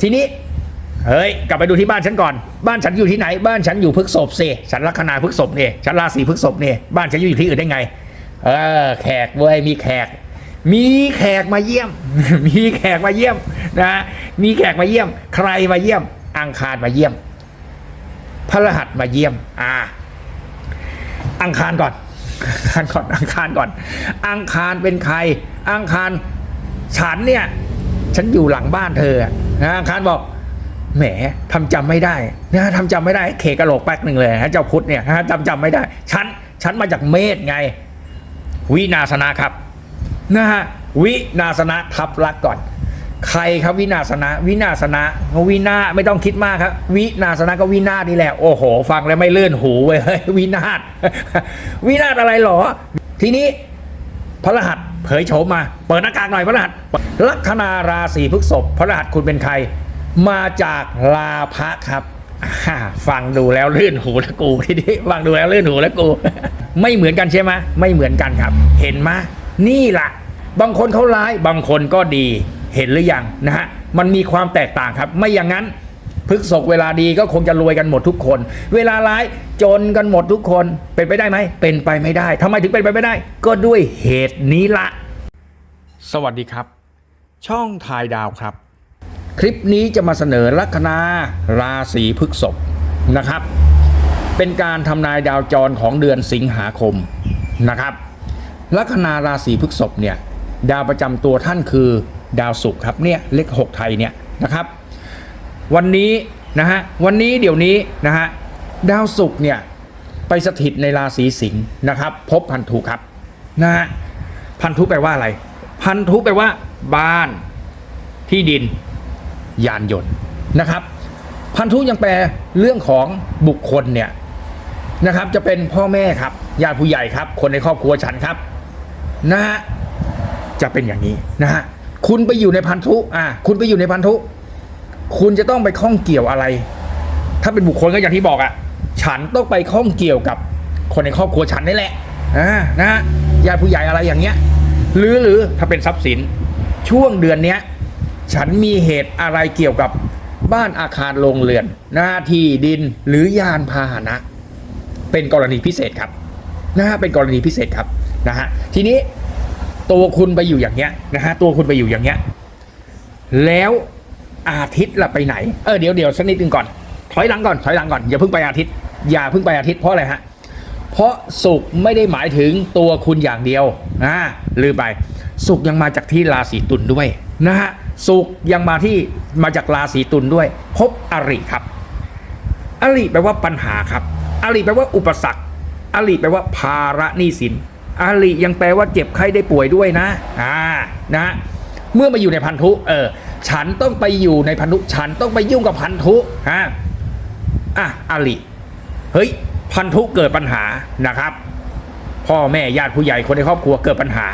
ทีนี้เฮ้ยกลับไปดูที่บ้านฉันก่อน บ้านฉันอยู่ที่ไหน บ้านฉันอยู่พฤกษภสิฉันลัคนาพฤกษภเนี่ยฉันราศีพฤกษภเนี่ยบ้านฉันอยู่ที่อื่นได้ไง เออ แขกเว้ยมีแขก มีแขกมาเยี่ยม มีแขกมาเยี่ยมนะมีแขกมาเยี่ยม ใครมาเยี่ยม อังคารมาเยี่ยมพระรหัสมาเยี่ยม อ่า อังคารก่อนอังคารก่อนอังคารก่อน อังคารเป็นใคร อังคารฉันเนี่ย ฉันอยู่หลังบ้านเธอนะอังคารบอกแหมทำจำไม่ได้นะทำจำไม่ได้เคกระโหลกแป๊กหนึ่งเลยฮะเจ้าพุทธเนี่ยฮะจำจำไม่ได้ ฉันฉันมาจากเมษไง วินาสนะครับนะฮะวินาสนะทับลักก่อน ใครครับวินาสนะ วินาสนะวินาไม่ต้องคิดมากครับ วินาสนะก็วินาศนี่แหละโอ้โห ฟังแล้วไม่เลื่อนหูเว้ยเฮ้ยวินาศวินาศอะไรหรอ ทีนี้พระรหัส เผยโฉมมา เปิดหน้ากากหน่อยพระรหัสลัคนาราศีพฤษภพระรหัสคุณเป็นใคร มาจากลาภะครับฟังดูแล้วลื่นหูแล้วกูทีนี้ฟังดูแล้วลื่นหูแล้วกู ไม่เหมือนกันใช่ไหมไม่เหมือนกันครับ เห็นไหมนี่ล่ะบางคนเขาร้ายบางคนก็ดีเห็นหรือยังนะฮะมันมีความแตกต่างครับ ไม่อย่างนั้น พฤกษกเวลาดีก็คงจะรวยกันหมดทุกคน เวลาร้ายจนกันหมดทุกคนเป็นไปได้ไหม เป็นไปไม่ได้ทำไมถึงเป็นไปไม่ได้ ก็ด้วยเหตุนี้ละ สวัสดีครับ ช่องทายดาวครับ คลิปนี้จะมาเสนอลัคนาราศีพฤษภนะครับ เป็นการทำนายดาวจรของเดือนสิงหาคมนะครับลัคนาราศีพฤษภเนี่ย ดาวประจำตัวท่านคือดาวศุกร์ครับเนี่ยเลขหกไทยเนี่ยนะครับ วันนี้นะฮะวันนี้เดี๋ยวนี้นะฮะดาวศุกร์เนี่ยไปสถิตในราศีสิงห์นะครับ พบพันธุครับนะฮะพันธุแปลว่าอะไร พันธุแปลว่า บ้านที่ดิน ยานยนต์นะครับ พันธุยังแปลเรื่องของบุคคลเนี่ยนะครับ จะเป็นพ่อแม่ครับญาติผู้ใหญ่ครับ คนในครอบครัวฉันครับนะฮะจะเป็นอย่างนี้นะฮะคุณไปอยู่ในพันธุอ่าคุณไปอยู่ในพันธุ คุณจะต้องไปข้องเกี่ยวอะไร ถ้าเป็นบุคคลก็อย่างที่บอกอะ่ะ ฉันต้องไปข้องเกี่ยวกับคนในครอบครัวฉันนี่แหละอ่านะฮะญาติผู้ใหญ่อะไรอย่างเงี้ย หรือหรือถ้าเป็นทรัพย์สิน ช่วงเดือนเนี้ย ฉันมีเหตุอะไรเกี่ยวกับบ้านอาคารโรงเรือน หน้าที่ดินหรือยานพาหนะ เป็นกรณีพิเศษครับนะฮะเป็นกรณีพิเศษครับนะฮะทีนี้ตัวคุณไปอยู่อย่างเงี้ยนะฮะตัวคุณไปอยู่อย่างเงี้ย แล้ว อาทิตย์ละไปไหน เออเดี๋ยวเดี๋ยวสักนิดนึงก่อน ถอยหลังก่อน ถอยหลังก่อน อย่าเพิ่งไปอาทิตย์ อย่าเพิ่งไปอาทิตย์เพราะอะไรฮะ เพราะสุขไม่ได้หมายถึงตัวคุณอย่างเดียวอ่าลืมไป สุขยังมาจากที่ราศีตุลด้วยนะฮะ สุขยังมาที่มาจากราศีตุลด้วย พบอริครับ อริแปลว่าปัญหาครับ อริแปลว่าอุปสรรค อริแปลว่าภาระหนี้สิน อริยังแปลว่าเจ็บไข้ได้ป่วยด้วยนะ อ่า นะ เมื่อมาอยู่ในพันธุ เออ ฉันต้องไปอยู่ในพันธุ ฉันต้องไปยุ่งกับพันธุฮะอะอริเฮ้ยพันธุเกิดปัญหานะครับ พ่อแม่ญาติผู้ใหญ่คนในครอบครัวเกิดปัญหา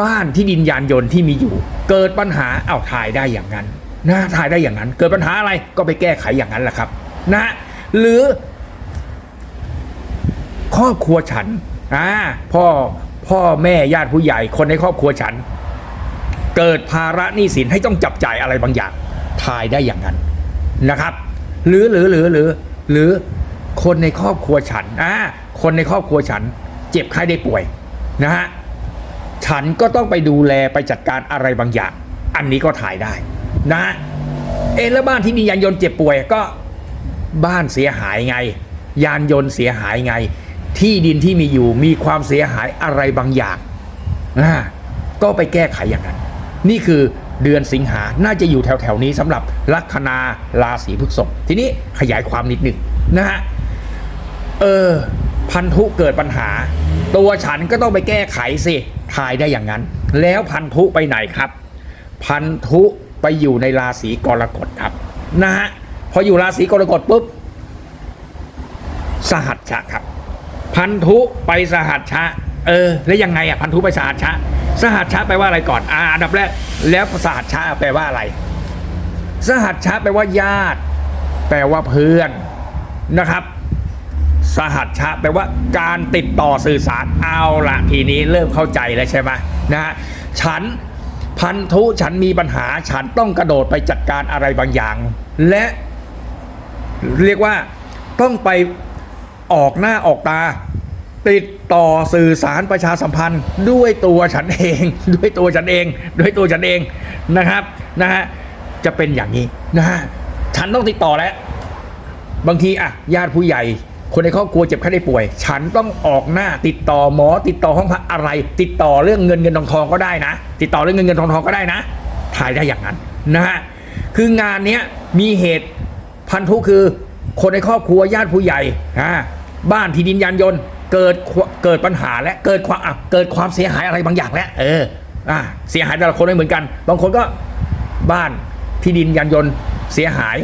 บ้านที่ดินยานยนต์ที่มีอยู่ เกิดปัญหาเอาถ่ายได้อย่างนั้นนะถ่ายได้อย่างนั้น เกิดปัญหาอะไรก็ไปแก้ไขอย่างนั้นแหละครับ นะหรือ ครอบครัวฉันอ่าพ่อพ่อแม่ญาติผู้ใหญ่คนในครอบครัวฉัน เกิดภาระหนี้สินให้ต้องจับจ่ายอะไรบางอย่างทายได้อย่างนั้นนะครับ หรือหรือหรือหรือหรือคนในครอบครัวฉันอ่าคนในครอบครัวฉัน เจ็บไข้ได้ป่วยนะฮะฉันก็ต้องไปดูแลไปจัดการอะไรบางอย่าง อันนี้ก็ถ่ายได้นะฮะเอแล้วบ้านที่มียานยนต์เจ็บป่วยก็บ้านเสียหายไง ยานยนต์เสียหายไง ที่ดินที่มีอยู่มีความเสียหายอะไรบางอย่างอ่าก็ไปแก้ไขอย่างนั้น นี่คือเดือนสิงหา น่าจะอยู่แถวๆนี้สำหรับลัคนาราศีพฤษภทีนี้ขยายความนิดหนึ่งนะฮะ เออ พันธุเกิดปัญหา ตัวฉันก็ต้องไปแก้ไขสิทายได้อย่างนั้น แล้วพันธุไปไหนครับ พันธุไปอยู่ในราศีกรกฎครับนะฮะ พออยู่ราศีกรกฎปุ๊บ สหัชชะครับ พันธุไปสหัชชะ เออ แล้วยังไงอะ พันธุไปสหัชชะ สหัชชะแปลว่าอะไรก่อนอ่าอันดับแรกแล้วสหัชชะแปลว่าอะไร สหัชชะแปลว่าญาติ แปลว่าเพื่อนนะครับ สหัชชะแปลว่าการติดต่อสื่อสารเอาละทีนี้เริ่มเข้าใจแล้วใช่ไหมนะฮะฉันพันธุฉันมีปัญหาฉันต้องกระโดดไปจัดการอะไรบางอย่าง และเรียกว่าต้องไปออกหน้าออกตา ติดต่อสื่อสารประชาสัมพันธ์ด้วยตัวฉันเอง ด้วยตัวฉันเอง ด้วยตัวฉันเองนะครับนะฮะจะเป็นอย่างนี้นะฮะฉันต้องติดต่อแล้วบางทีอะญาติผู้ใหญ่ คนในครอบครัวเจ็บไข้ได้ป่วย ฉันต้องออกหน้า ติดต่อหมอ ติดต่อห้องพักอะไร ติดต่อเรื่องเงินเงินทองทองก็ได้นะ ติดต่อเรื่องเงินเงินทองทองก็ได้นะถ่ายได้อย่างนั้นนะฮะคืองานเนี้ยมีเหตุพันธุคือคนในครอบครัวญาติผู้ใหญ่อ่าบ้านที่ดินยานยนต์ เกิดควเกิดปัญหาและเกิดความอะเกิดความเสียหายอะไรบางอย่างแล้วเอออ่าเสียหายแต่ละคนไม่เหมือนกัน บางคนก็บ้านที่ดินยานยนต์เสียหาย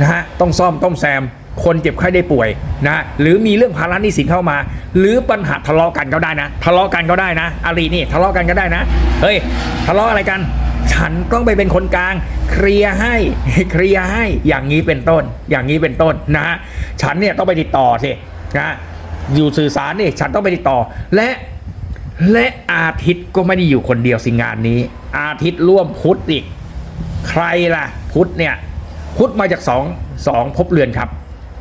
นะฮะต้องซ่อมต้องแซมคนเจ็บไข้ได้ป่วยนะฮะหรือมีเรื่องภาระหนี้สินเข้ามา หรือปัญหาทะเลาะกันก็ได้นะ ทะเลาะกันก็ได้นะอารีนี่ทะเลาะกันก็ได้นะเฮ้ยทะเลาะอะไรกัน ฉันต้องไปเป็นคนกลาง เคลียร์ให้เคลียร์ให้อย่างนี้เป็นต้น อย่างนี้เป็นต้นนะฮะฉันเนี่ยต้องไปติดต่อสินะ อยู่สื่อสารนี่ฉันต้องไปติดต่อ และและอาทิตย์ก็ไม่ได้อยู่คนเดียวสิงานนี้ อาทิตย์ร่วมพุทธอีก ใครล่ะ พุทธเนี่ยพุทธมาจากสองสองภพเรือนครับ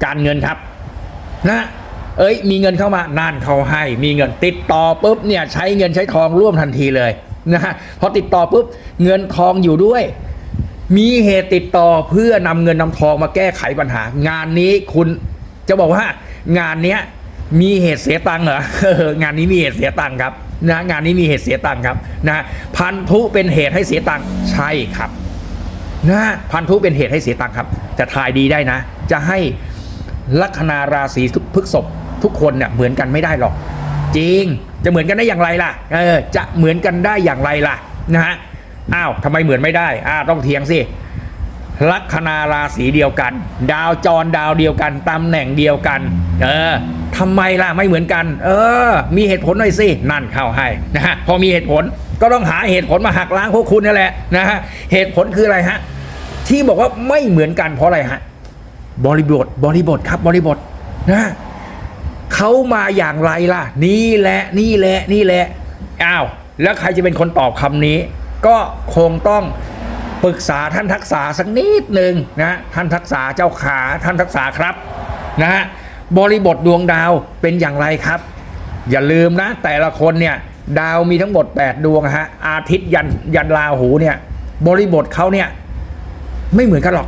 การเงินครับนะเอ้ย มีเงินเข้ามานั่นเขาให้ มีเงินติดต่อปุ๊บเนี่ยใช้เงินใช้ทองร่วมทันทีเลยนะฮะพอติดต่อปุ๊บเงินทองอยู่ด้วย มีเหตุติดต่อเพื่อนำเงินนำทองมาแก้ไขปัญหา งานนี้คุณจะบอกว่างานเนี้ย มีเหตุเสียตังค์เหรองานนี้มีเหตุเสียตังค์ครับนะงานนี้มีเหตุเสียตังค์ครับนะพันธุเป็นเหตุให้เสียตังค์ใช่ครับนะพันธุเป็นเหตุให้เสียตังค์ครับ จะทายดีได้นะ จะให้ลัคนาราศีพฤกษภทุกคนเนี่ยเหมือนกันไม่ได้หรอก จริงจะเหมือนกันได้อย่างไรล่ะเออจะเหมือนกันได้อย่างไรล่ะนะฮะอ้าวทำไมเหมือนไม่ได้อ่าต้องเถียงสิลัคนาราศีเดียวกัน ดาวจรดาวเดียวกันตำแหน่งเดียวกัน เออทำไมล่ะไม่เหมือนกัน เออ มีเหตุผลหน่อยสินั่นเข้าให้นะฮะพอมีเหตุผลก็ต้องหาเหตุผลมาหักล้างพวกคุณนั่นแหละนะฮะเหตุผลคืออะไรฮะที่บอกว่าไม่เหมือนกันเพราะอะไรฮะบริบทบริบทครับบริบทนะเขามาอย่างไรล่ะ นี่แหละนี่แหละนี่แหละอ้าวแล้วใครจะเป็นคนตอบคำนี้ ก็คงต้องปรึกษาท่านทักษะสักนิดหนึ่งนะท่านทักษะเจ้าขาท่านทักษะครับนะฮะ บริบทดวงดาวเป็นอย่างไรครับ อย่าลืมนะ แต่ละคนเนี่ยดาวมีทั้งหมด 8 ดวงฮะอาทิตย์ยันยันราหูเนี่ย บริบทเขาเนี่ย ไม่เหมือนกันหรอก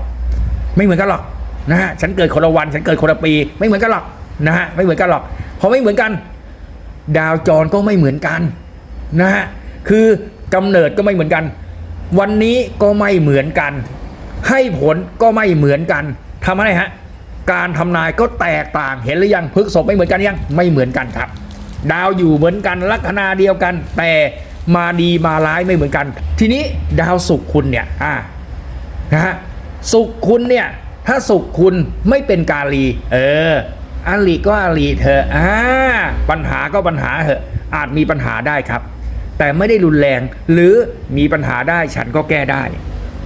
ไม่เหมือนกันหรอกนะฮะฉันเกิดคนละวัน ฉันเกิดคนละปี ไม่เหมือนกันหรอกนะฮะไม่เหมือนกันหรอกพอไม่เหมือนกัน ดาวจรก็ไม่เหมือนกันนะฮะคือกำเนิดก็ไม่เหมือนกัน วันนี้ก็ไม่เหมือนกัน ให้ผลก็ไม่เหมือนกันทำอะไรฮะ การทำนายก็แตกต่างเห็นหรือยังพฤกษบไม่เหมือนกันยังไม่เหมือนกันครับ ดาวอยู่เหมือนกันลัคนาเดียวกัน แต่มาดีมาร้ายไม่เหมือนกัน ทีนี้ดาวศุกร์คุณเนี่ยอ่านะฮะสุขคุณเนี่ยถ้าสุขคุณไม่เป็นกาลี เอออาลีก็อาลีเธอะอ่าปัญหาก็ปัญหาเถอะอาจมีปัญหาได้ครับ แต่ไม่ได้รุนแรงหรือมีปัญหาได้ฉันก็แก้ได้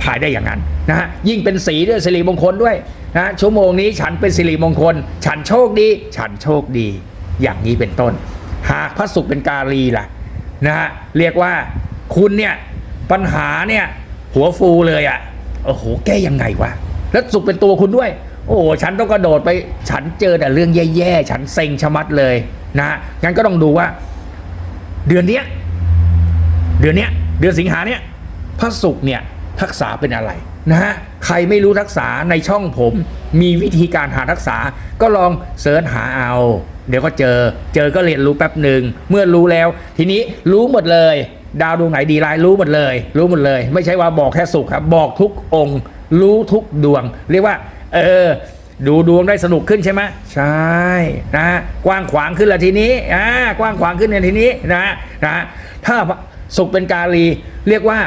ถ่ายได้อย่างนั้นนะฮะยิ่งเป็นสีด้วยสิริมงคลด้วยนะชั่วโมงนี้ฉันเป็นสิริมงคล ฉันโชคดี ฉันโชคดี อย่างนี้เป็นต้น หากพระศุกร์เป็นกาลีล่ะนะฮะเรียกว่าคุณเนี่ยปัญหาเนี่ยหัวฟูเลยอะ่ะโอ้โหแก้ยังไงวะแล้วสุขเป็นตัวคุณด้วย โอ้ฉันต้องกระโดดไป ฉันเจอแต่เรื่องแย่ๆฉันเซ็งชะมัดเลยนะฮะงั้นก็ต้องดูว่า เดือนเนี้ยเดือนเนี้ยเดือนสิงหาเนี้ยพระศุกร์เนี่ย ทักษะเป็นอะไรนะฮะใครไม่รู้ทักษะในช่องผม มีวิธีการหาทักษะก็ลองเสิร์ชหาเอา เดี๋ยวก็เจอ เจอก็เรียนรู้แป๊บหนึ่งเมื่อรู้แล้ว ทีนี้รู้หมดเลย ดาวดวงไหนดีร้ายรู้หมดเลย รู้หมดเลย ไม่ใช่ว่าบอกแค่สุขครับ บอกทุกองค์ รู้ทุกดวง เรียกว่า เออดูดวงได้สนุกขึ้นใช่ไหมใช่นะฮะกว้างขวางขึ้นละทีนี้อ่ากว้างขวางขึ้นในทีนี้นะฮะนะฮะถ้าสุขเป็นกาลีเรียกว่า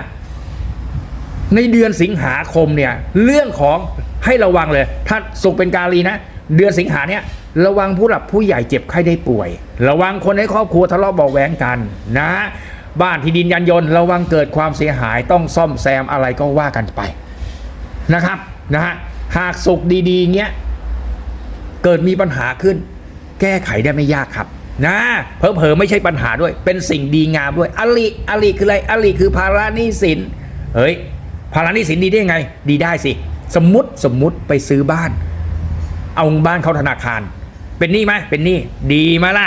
ในเดือนสิงหาคมเนี่ยเรื่องของให้ระวังเลย ถ้าสุขเป็นกาลีนะ เดือนสิงหาเนี่ยระวังผู้หลักผู้ใหญ่เจ็บไข้ได้ป่วย ระวังคนในครอบครัวทะเลาะเบาะแหวงกันนะ บ้านที่ดินยันยนต์ระวังเกิดความเสียหายต้องซ่อมแซมอะไรก็ว่ากันไปนะครับนะฮะหากสุขดีๆเงี้ยเกิดมีปัญหาขึ้น แก้ไขได้ไม่ยากครับนะเผลอๆไม่ใช่ปัญหาด้วย เป็นสิ่งดีงามด้วยอลิอลิคืออะไรอลิคือภาระหนี้สินเฮ้ย ภาระหนี้สินดีได้ยังไง ดีได้สิ สมมติสมมติไปซื้อบ้าน เอาบ้านเข้าธนาคาร เป็นหนี้ไหมเป็นหนี้ดีไหมล่ะ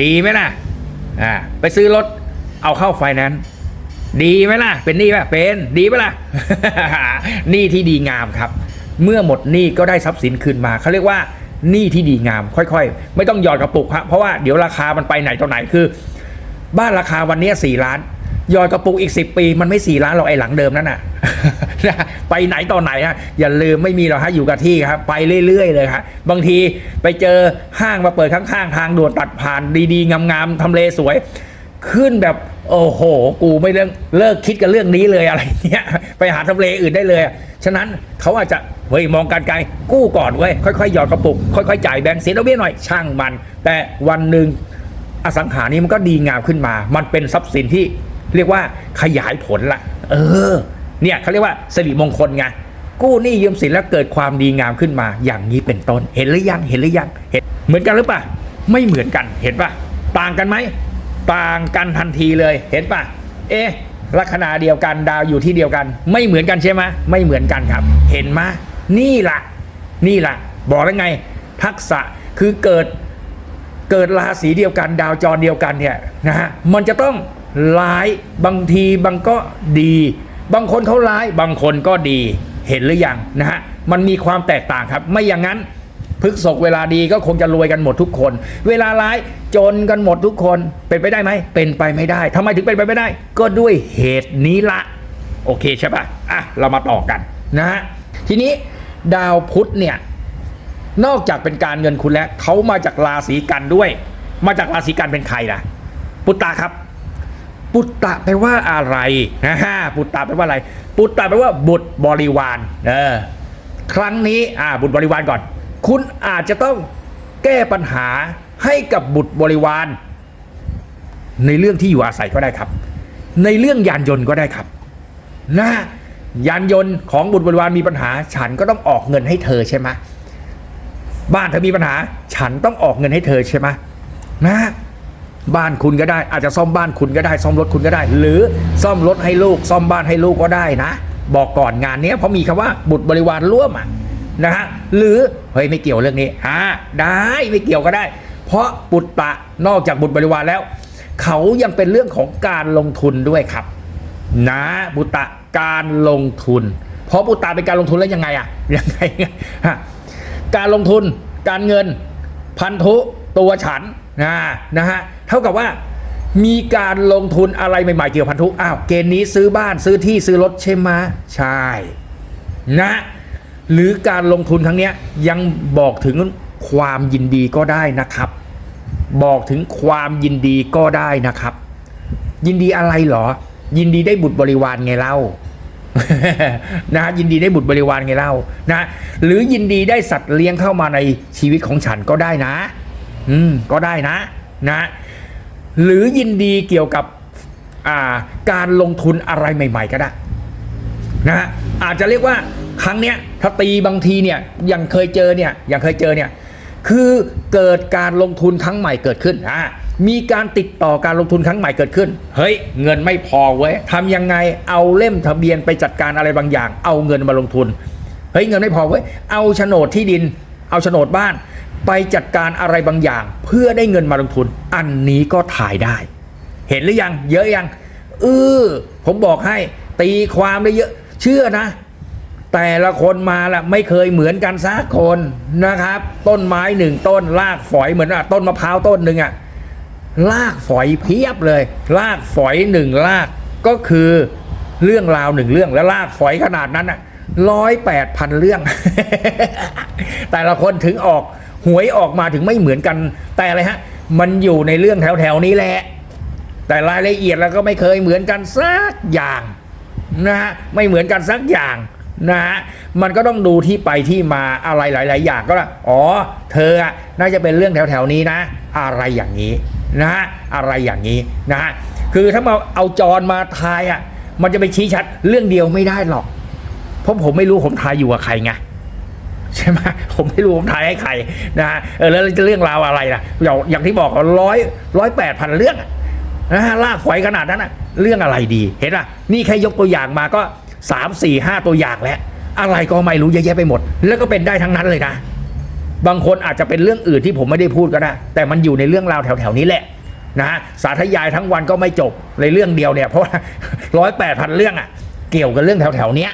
ดีไหมล่ะอ่าไปซื้อรถเอาเข้าไฟแนนซ์ดีไหมล่ะ เป็นหนี้ไหมเป็นดีไหมล่ะหนี้ที่ดีงามครับ เมื่อหมดหนี้ก็ได้ทรัพย์สินคืนมาเขาเรียกว่าหนี้ที่ดีงาม ค่อยๆ ไม่ต้องหยอดกระปุกครับเพราะว่าเดี๋ยวราคามันไปไหนต่อไหนคือ บ้านราคาวันนี้สี่ล้าน ยอดกระปุกอีก 10 ปี มันไม่สี่ล้านหรอกไอ้หลังเดิมนั่นน่ะนะไปไหนต่อไหนฮะอย่าลืมไม่มีหรอกฮะอยู่กับที่ครับไปเรื่อยๆเลยครับบางทีไปเจอห้างมาเปิดข้างๆทางด่วนตัดผ่านดีๆ งามๆทำเลสวย ขึ้นแบบโอ้โห กูไม่เรื่องเลิกคิดกับเรื่องนี้เลยอะไรเงี้ยไปหาทำเลอื่นได้เลย ฉะนั้นเขาอาจจะเฮ้ยมองการไกลกู้ก่อนเว้ยค่อยๆหยอดกระปุก ค่อยๆจ่ายแบงค์เสียดอกเบี้ยหน่อยช่างมัน แต่วันหนึ่งอสังหานี้มันก็ดีงามขึ้นมา มันเป็นทรัพย์สินที่ เรียกว่าขยายผลละเออ เนี่ยเขาเรียกว่าสิริมงคลไงกู้หนี้ยืมสินแล้วเกิดความดีงามขึ้นมาอย่างนี้เป็นต้น เห็นหรือยังเห็นหรือยังเห็นเหมือนกันหรือเปล่าไม่เหมือนกันเห็นปะต่างกันไหมต่างกันทันทีเลยเห็นปะเอ๊ะลัคนาเดียวกันดาวอยู่ที่เดียวกัน ไม่เหมือนกันใช่ไหมไม่เหมือนกันครับ เห็นไหมนี่ละนี่ละบอกแล้วไง ทักษะคือเกิดเกิดราศีเดียวกัน ดาวจรเดียวกันเนี่ยนะฮะมันจะต้อง ร้ายบางทีบางก็ดี บางคนเขาร้ายบางคนก็ดีเห็นหรือยังนะฮะมันมีความแตกต่างครับ ไม่อย่างนั้นพฤกษกเวลาดีก็คงจะรวยกันหมดทุกคน เวลาร้ายจนกันหมดทุกคนเป็นไปได้ไหมเป็นไปไม่ได้ทำไมถึงเป็นไปไม่ได้ ก็ด้วยเหตุนี้ละโอเคใช่ปะอะเรามาต่อกันนะฮะทีนี้ดาวพุธเนี่ยนอกจากเป็นการเงินคุณแล้วเขามาจากราศีกันด้วย มาจากราศีกันเป็นใครล่ะ ปุตตะครับ ปุตตะแปลว่าอะไรนะฮะปุตตะแปลว่าอะไร ปุตตะแปลว่าบุตรบริวารเออครั้งนี้อ่าบุตรบริวารก่อน คุณอาจจะต้องแก้ปัญหาให้กับบุตรบริวาร ในเรื่องที่อยู่อาศัยก็ได้ครับ ในเรื่องยานยนต์ก็ได้ครับนะยานยนต์ของบุตรบริวารมีปัญหา ฉันก็ต้องออกเงินให้เธอใช่ไหมบ้านเธอมีปัญหา ฉันต้องออกเงินให้เธอใช่ไหมนะ บ้านคุณก็ได้ อาจจะซ่อมบ้านคุณก็ได้ ซ่อมรถคุณก็ได้ หรือซ่อมรถให้ลูก ซ่อมบ้านให้ลูกก็ได้นะ บอกก่อนงานนี้เพราะมีคำว่าบุตรบริวารร่วมอะนะฮะหรือเฮ้ยไม่เกี่ยวเรื่องนี้อ่าได้ไม่เกี่ยวก็ได้ เพราะบุตรตะนอกจากบุตรบริวารแล้ว เขายังเป็นเรื่องของการลงทุนด้วยครับ นะบุตตะการลงทุน เพราะบุตตะเป็นการลงทุนแล้วยังไงอะยังไงฮะการลงทุนการเงิน พันธุตัวฉัน นะนะฮะเท่ากับว่ามีการลงทุนอะไรใหม่ๆเกี่ยวพันธุอ้าวเกณฑ์นี้ซื้อบ้านซื้อที่ซื้อรถใช่ไหมใช่นะหรือการลงทุนครั้งนี้ยยังบอกถึงความยินดีก็ได้นะครับ บอกถึงความยินดีก็ได้นะครับ ยินดีอะไรเหรอ ยินดีได้บุตรบริวารไงเล่านะฮะยินดีได้บุตรบริวารไงเล่านะหรือยินดีได้สัตว์เลี้ยงเข้ามาในชีวิตของฉันก็ได้นะ อืมก็ได้นะนะ หรือยินดีเกี่ยวกับอ่าการลงทุนอะไรใหม่ ๆ ก็ได้นะอาจจะเรียกว่าครั้งเนี้ยถ้าตีบางทีเนี่ยย่างเคยเจอเนี่ยย่างเคยเจอเนี่ยคือเกิดการลงทุนครั้งใหม่เกิดขึ้นอ่ามีการติดต่อการลงทุนครั้งใหม่เกิดขึ้น เฮ้ย เงินไม่พอเว้ยทำยังไงเอาเล่มทะเบียนไปจัดการอะไรบางอย่าง เอาเงินมาลงทุน เฮ้ยเงินไม่พอเว้ยเอาโฉนดที่ดิน เอาโฉนดบ้าน ไปจัดการอะไรบางอย่าง เพื่อได้เงินมาลงทุน อันนี้ก็ถ่ายได้ เห็นหรือยัง เยอะยังเออผมบอกให้ ตีความได้เยอะ เชื่อนะ แต่ละคนมาละไม่เคยเหมือนกันสักคนนะครับ ต้นไม้หนึ่งต้นลากฝอยเหมือนอะต้นมะพร้าวต้นหนึ่งอะลากฝอยเพียบเลยลากฝอยหนึ่งลากก็คือเรื่องราวหนึ่งเรื่องแล้วลากฝอยขนาดนั้นอะร้อยแปดพันเรื่อง แต่ละคนถึงออก หวยออกมาถึงไม่เหมือนกัน แต่อะไรฮะ มันอยู่ในเรื่องแถวๆนี้แหละ แต่รายละเอียดเราก็ไม่เคยเหมือนกันสักอย่างนะฮะไม่เหมือนกันสักอย่างนะฮะมันก็ต้องดูที่ไปที่มาอะไรหลาย ๆ อย่างก็ละอ๋อ เธออะน่าจะเป็นเรื่องแถว ๆ นี้นะ อะไรอย่างนี้นะฮะอะไรอย่างนี้นะฮะคือถ้ามาเอาจรมาทายอะมันจะไปชี้ชัดเรื่องเดียวไม่ได้หรอก เพราะผมไม่รู้ผมทายอยู่กับใครไง ใช่ไหมผมไม่รู้ผมทายให้ใครนะฮะเออแล้วจะเรื่องราวอะไรล่ะอย่างอย่างที่บอกร้อยร้อยแปดพันเรื่องนะฮะลากไฟขนาดนั้นอะเรื่องอะไรดีเห็นป่ะนี่แค่ยกตัวอย่างมาก็สามสี่ห้าตัวอย่างแล้วอะไรก็ไม่รู้เยอะแยะไปหมด แล้วก็เป็นได้ทั้งนั้นเลยนะ บางคนอาจจะเป็นเรื่องอื่นที่ผมไม่ได้พูดก็ได้แต่มันอยู่ในเรื่องราวแถวๆนี้แหละนะฮะสาธยายทั้งวันก็ไม่จบในเรื่องเดียวเนี่ย เพราะร้อยแปดพันเรื่องอะเกี่ยวกับเรื่องแถวๆเนี้ย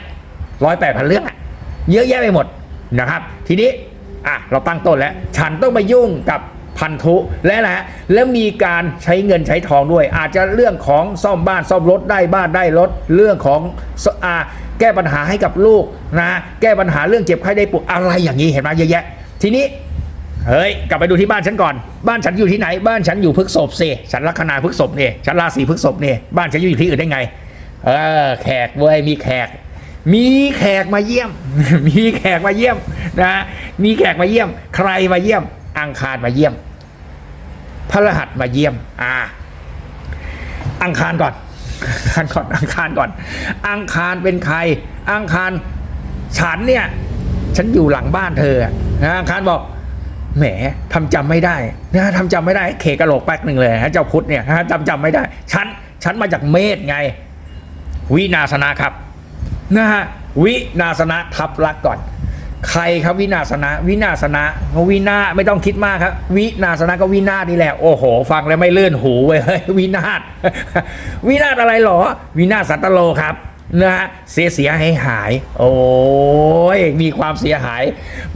ร้อยแปดพันเรื่องอะ เยอะแยะไปหมด นะครับ ทีนี้อะเราตั้งต้นแล้ว ฉันต้องไปยุ่งกับพันธุและนะฮะแล้วมีการใช้เงินใช้ทองด้วย อาจจะเรื่องของซ่อมบ้านซ่อมรถได้บ้านได้รถเรื่องของอ่าแก้ปัญหาให้กับลูกนะแก้ปัญหาเรื่องเจ็บไข้ได้ป่วยอะไรอย่างนี้เห็นไหมเยอะแยะ ทีนี้เฮ้ยกลับไปดูที่บ้านฉันก่อน บ้านฉันอยู่ที่ไหน บ้านฉันอยู่พฤกษภสิฉันลัคนาพฤกษภเนี่ยฉันราศีพฤกษภเนี่ยบ้านฉันอยู่ที่อื่นได้ไง เออแขกเว้ยมีแขก มีแขกมาเยี่ยม มีแขกมาเยี่ยมนะมีแขกมาเยี่ยม ใครมาเยี่ยม อังคารมาเยี่ยมพระรหัสมาเยี่ยม อ่า อังคารก่อน อังคารก่อน อังคารก่อน อังคารเป็นใคร อังคารฉันเนี่ย ฉันอยู่หลังบ้านเธออะนะอังคารบอกแหมทำจำไม่ได้นะทำจำไม่ได้เคกระโหลกแป๊กหนึ่งเลยฮะเจ้าพุทธเนี่ยฮะจำจำไม่ได้ ฉัน ฉันมาจากเมษไง วินาสนะครับ นะฮะวินาสนะทับลักก่อน ใครครับวินาสนะ วินาสนะวินาไม่ต้องคิดมากครับ วินาสนะก็วินาศนี่แหละโอ้โห ฟังแล้วไม่เลื่อนหูเว้ยเฮ้ยวินาศวินาศอะไรหรอ วินาศสันตโลครับนะฮะเสียเสียหายหาย โอ้ยมีความเสียหาย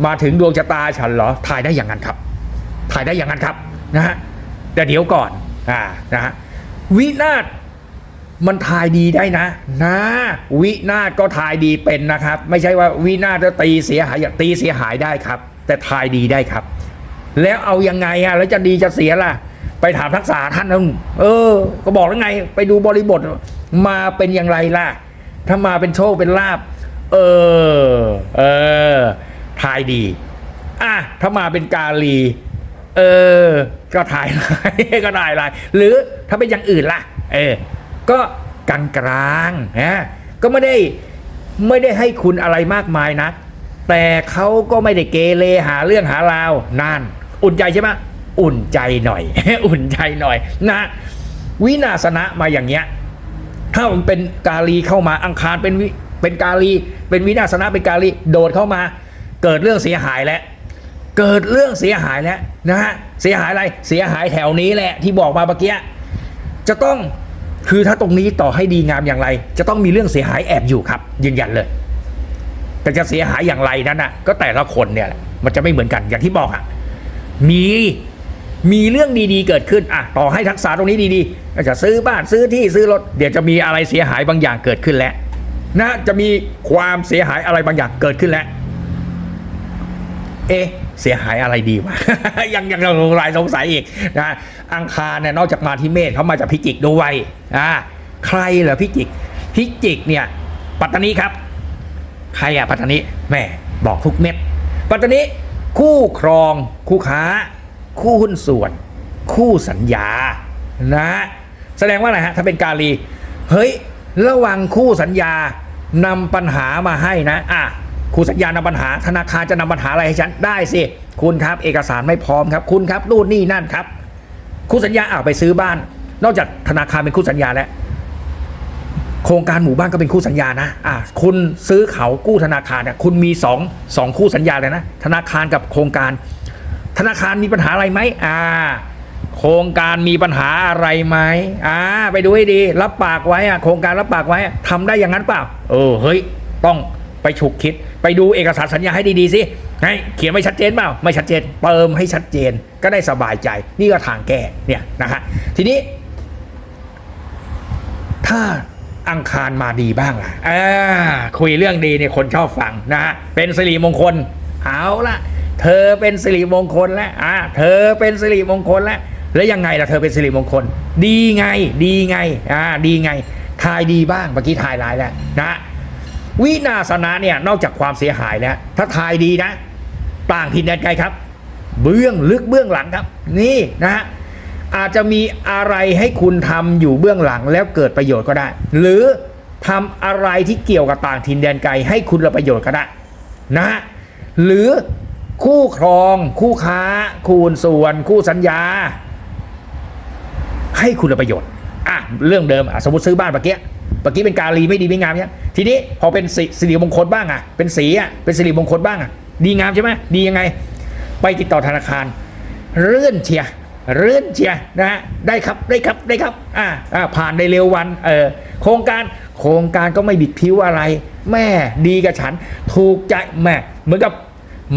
มาถึงดวงชะตาฉันเหรอถ่ายได้อย่างนั้นครับ ถ่ายได้อย่างนั้นครับนะฮะแต่เดี๋ยวก่อนอ่านะฮะวินาศ มันทายดีได้นะนะวินาศก็ทายดีเป็นนะครับ ไม่ใช่ว่าวินาศจะตีเสียหายอย่าตีเสียหายได้ครับ แต่ทายดีได้ครับ แล้วเอายังไงอะแล้วจะดีจะเสียล่ะ ไปถามทักษะท่านนึงเออ ก็บอกแล้วไง ไปดูบริบทมาเป็นอย่างไรล่ะ ถ้ามาเป็นโชคเป็นลาบ เออ เออทายดีอะถ้ามาเป็นกาลีเออ ก็ถ่ายลายก็ถ่ายลายหรือถ้าเป็นอย่างอื่นล่ะ เออ ก็ กลางกลางๆนะก็ไม่ได้ไม่ได้ให้คุณอะไรมากมายนะแต่เขาก็ไม่ได้เกเรหาเรื่องหาราวนั่นอุ่นใจใช่ไหมอุ่นใจหน่อย อุ่นใจหน่อยนะวินาสนะมาอย่างเงี้ยถ้ามันเป็นกาลีเข้ามาอังคารเป็นวิเป็นกาลี เป็นวินาศนะเป็นกาลีโดดเข้ามา เกิดเรื่องเสียหายแล้วเกิดเรื่องเสียหายแล้วนะฮะเสียหายอะไรเสียหายแถวนี้แหละที่บอกมาเมื่อกี้จะต้อง คือถ้าตรงนี้ต่อให้ดีงามอย่างไร จะต้องมีเรื่องเสียหายแอบอยู่ครับ ยืนยันเลย แต่จะเสียหายอย่างไรนั้นน่ะ ก็แต่ละคนเนี่ยมันจะไม่เหมือนกันอย่างที่บอกอะมีมีเรื่องดีๆเกิดขึ้นอะต่อให้ทักษะตรงนี้ดีๆก็จะซื้อบ้านซื้อที่ซื้อรถเดี๋ยวจะมีอะไรเสียหายบางอย่างเกิดขึ้นแล้วนะจะมีความเสียหายอะไรบางอย่างเกิดขึ้นแล้วเอ๊ะเสียหายอะไรดีวะยังยังสงสัยสงสัยอีกนะ อังคารเนี่ยนอกจากมาที่เมษเขามาจากพิจิกด้วยอ่าใครเหรอพิจิกพิจิกเนี่ยปัตตานีครับ ใครอะปัตตานีแม่บอกทุกเม็ดปัตตานีคู่ครอง คู่ค้า คู่หุ้นส่วน คู่สัญญานะแสดงว่าอะไรฮะถ้าเป็นกาลีเฮ้ยระวังคู่สัญญานำปัญหามาให้นะอะคู่สัญญานำปัญหา ธนาคารจะนำปัญหาอะไรให้ฉันได้สิคุณครับ เอกสารไม่พร้อมครับ คุณครับนู่นนี่นั่นครับ คู่สัญญาอะไปซื้อบ้าน นอกจากธนาคารเป็นคู่สัญญาแล้วโครงการหมู่บ้านก็เป็นคู่สัญญานะอ่าคุณซื้อเขากู้ธนาคารเนี่ยคุณมีสองสองคู่สัญญาเลยนะ ธนาคารกับโครงการ ธนาคารมีปัญหาอะไรไหมอ่า โครงการมีปัญหาอะไรไหมอ่า ไปดูให้ดี รับปากไว้อะโครงการรับปากไว้อะทำได้อย่างนั้นเปล่า เออ เฮ้ย ต้องไปฉุกคิด ไปดูเอกสารสัญญาให้ดีๆสิ ให้เขียนไว้ชัดเจนเปล่าไม่ชัดเจนเติมให้ชัดเจนก็ได้สบายใจ นี่ก็ทางแก้เนี่ยนะฮะทีนี้ ถ้าอังคารมาดีบ้างล่ะอ่าคุยเรื่องดีเนี่ยคนชอบฟังนะฮะเป็นสิริมงคลเอาละเธอเป็นสิริมงคลแล้วอ่าเธอเป็นสิริมงคลแล้วแล้วยังไงล่ะเธอเป็นสิริมงคล ดีไง ดีไงอ่าดีไงทายดีบ้างเมื่อกี้ทายร้ายแล้วนะวินาศนะเนี่ยนอกจากความเสียหายแล้วถ้าทายดีนะ ต่างถิ่นแดนไกลครับ เบื้องลึกเบื้องหลังครับ นี่นะฮะอาจจะมีอะไรให้คุณทำอยู่เบื้องหลังแล้วเกิดประโยชน์ก็ได้ หรือทำอะไรที่เกี่ยวกับต่างถิ่นแดนไกลให้คุณละประโยชน์ก็ได้นะฮะหรือคู่ครอง คู่ค้า คู่หุ้นส่วน คู่สัญญา ให้คุณประโยชน์อะเรื่องเดิมอะสมมติซื้อบ้านเมื่อกี้เมื่อกี้เป็นการีไม่ดีไม่งามเนี่ยทีนี้พอเป็นสิสิริมงคลบ้างอะเป็นสีอะเป็นสิริมงคลบ้างอะ ดีงามใช่ไหมดียังไง ไปติดต่อธนาคารเลื่อนเชียร์เลื่อนเชียร์นะฮะได้ครับได้ครับได้ครับอ่าอ่าผ่านในเร็ววันเออโครงการโครงการก็ไม่บิดผิวอะไร แม่ดีกับฉัน ถูกใจแม่เหมือนกับ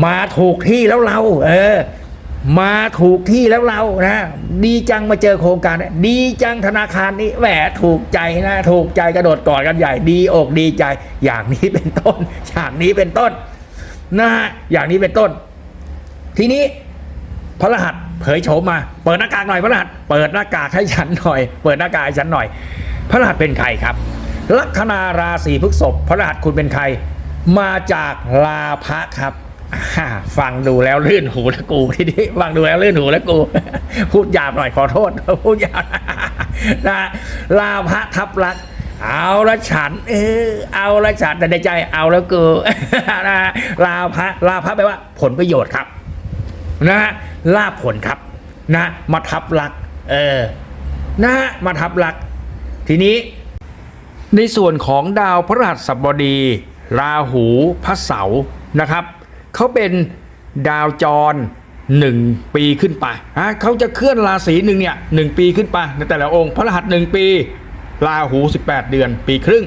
มาถูกที่แล้วเราเออมาถูกที่แล้วเรานะ ดีจังมาเจอโครงการนี่ยดีจังธนาคารนี้แหมถูกใจนะ ถูกใจกระโดดกอดกันใหญ่ ดีอกดีใจ อย่างนี้เป็นต้นอย่างนี้เป็นต้น นะฮะอย่างนี้เป็นต้น ทีนี้พระรหัสเผยโฉมมา เปิดหน้ากากหน่อยพระรหัสเปิดหน้ากากให้ฉันหน่อย เปิดหน้ากากให้ฉันหน่อย พระรหัสเป็นใครครับ ลัคนาราศีพฤษภพระรหัสคุณเป็นใคร มาจากลาภะครับฟังดูแล้วลื่นหูแล้วกูทีนี้ฟังดูแล้วลื่นหูแล้วกู พูดหยาบหน่อยขอโทษพูดหยาบนะลาภะทับลัก เอาละฉัน เออ เอาละฉันแต่ในใจเอาแล้วกูนะลาภะลาภะแปลว่า ผลประโยชน์ครับ นะลาภผลครับ นะ มาทับลัก เออ นะมาทับลัก ทีนี้ ในส่วนของดาวพฤหัสบดี ราหูพระเสานะครับเขาเป็นดาวจรหนึ่งปีขึ้นไปอะเขาจะเคลื่อนราศีหนึ่งเนี่ยหนึ่งปีขึ้นไปในแต่ละองค์ พระรหัสหนึ่งปี ราหู 18 เดือน ปีครึ่ง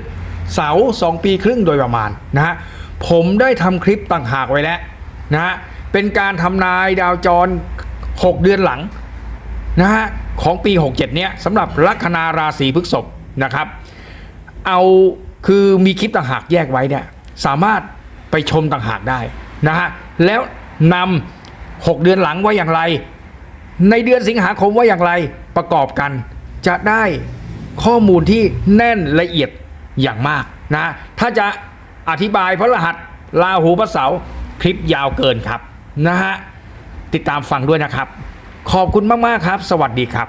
เสาร์สองปีครึ่งโดยประมาณนะฮะผมได้ทำคลิปต่างหากไว้แล้วนะฮะเป็นการทำนายดาวจร 6 เดือนหลังนะฮะของปี 67 เนี้ยสำหรับลัคนาราศีพฤษภนะครับ เอาคือมีคลิปต่างหากแยกไว้เนี่ยสามารถไปชมต่างหากได้นะฮะแล้วนำ6 เดือนหลังว่าอย่างไร ในเดือนสิงหาคมว่าอย่างไรประกอบกันจะได้ ข้อมูลที่แน่นละเอียดอย่างมากนะ ถ้าจะอธิบายพระรหัสลาหูพระเสาคลิปยาวเกินครับนะฮะติดตามฟังด้วยนะครับ ขอบคุณมาก ๆ ครับ สวัสดีครับ